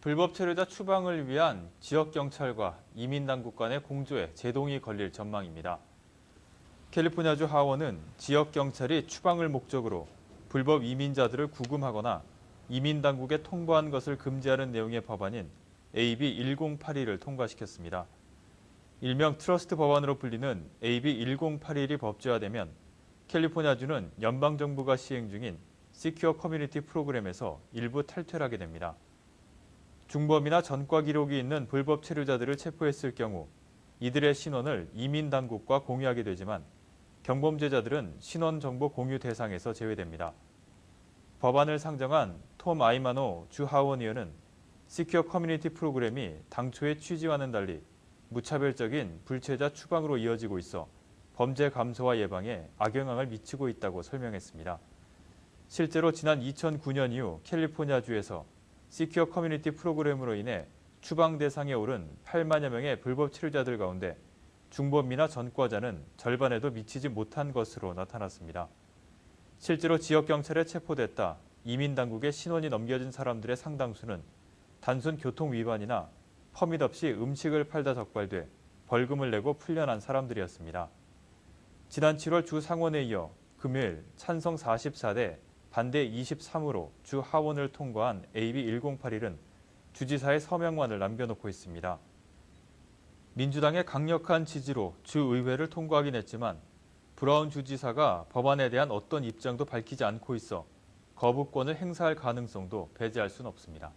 불법 체류자 추방을 위한 지역경찰과 이민당국 간의 공조에 제동이 걸릴 전망입니다. 캘리포니아주 하원은 지역경찰이 추방을 목적으로 불법 이민자들을 구금하거나 이민당국에 통보한 것을 금지하는 내용의 법안인 AB 1081을 통과시켰습니다. 일명 트러스트 법안으로 불리는 AB 1081이 법제화되면 캘리포니아주는 연방정부가 시행 중인 시큐어 커뮤니티 프로그램에서 일부 탈퇴하게 됩니다. 중범이나 전과 기록이 있는 불법 체류자들을 체포했을 경우 이들의 신원을 이민 당국과 공유하게 되지만 경범죄자들은 신원 정보 공유 대상에서 제외됩니다. 법안을 상정한 톰 아이마노 주 하원 의원은 시큐어 커뮤니티 프로그램이 당초의 취지와는 달리 무차별적인 불체자 추방으로 이어지고 있어 범죄 감소와 예방에 악영향을 미치고 있다고 설명했습니다. 실제로 지난 2009년 이후 캘리포니아주에서 시큐어 커뮤니티 프로그램으로 인해 추방 대상에 오른 8만여 명의 불법 체류자들 가운데 중범이나 전과자는 절반에도 미치지 못한 것으로 나타났습니다. 실제로 지역경찰에 체포됐다 이민당국에 신원이 넘겨진 사람들의 상당수는 단순 교통 위반이나 퍼밋 없이 음식을 팔다 적발돼 벌금을 내고 풀려난 사람들이었습니다. 지난 7월 주 상원에 이어 금요일 찬성 44대 반대 23으로 주 하원을 통과한 AB 1081은 주지사의 서명만을 남겨놓고 있습니다. 민주당의 강력한 지지로 주 의회를 통과하긴 했지만 브라운 주지사가 법안에 대한 어떤 입장도 밝히지 않고 있어 거부권을 행사할 가능성도 배제할 수는 없습니다.